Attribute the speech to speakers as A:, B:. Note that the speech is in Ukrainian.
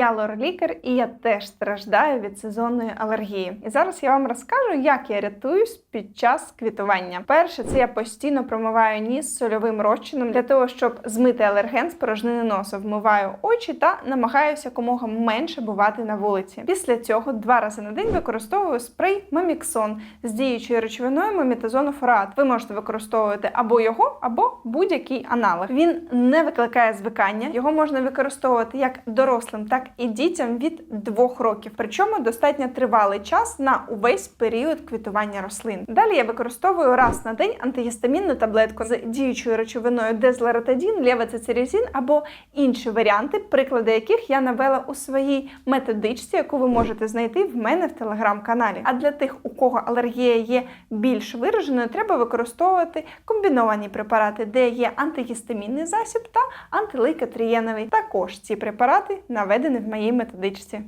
A: Я Лора Лікар, і я теж страждаю від сезонної алергії. І зараз я вам розкажу, як я рятуюсь під час квітування. Перше, це я постійно промиваю ніс сольовим розчином для того, щоб змити алерген з порожнини носу. Вмиваю очі та намагаюся якомога менше бувати на вулиці. Після цього два рази на день використовую спрей Маміксон з діючою речовиною момітазону-фурат. Ви можете використовувати або його, або будь-який аналог. Він не викликає звикання. Його можна використовувати як дорослим, так і дітям від двох років. Причому достатньо тривалий час на увесь період квітування рослин. Далі я використовую раз на день антигістамінну таблетку з діючою речовиною дезлоратадін, левоцицерезін або інші варіанти, приклади яких я навела у своїй методичці, яку ви можете знайти в мене в телеграм-каналі. А для тих, у кого алергія є більш вираженою, треба використовувати комбіновані препарати, де є антигістамінний засіб та антилейкотрієновий. Також ці препарати наведені в моїй методичці.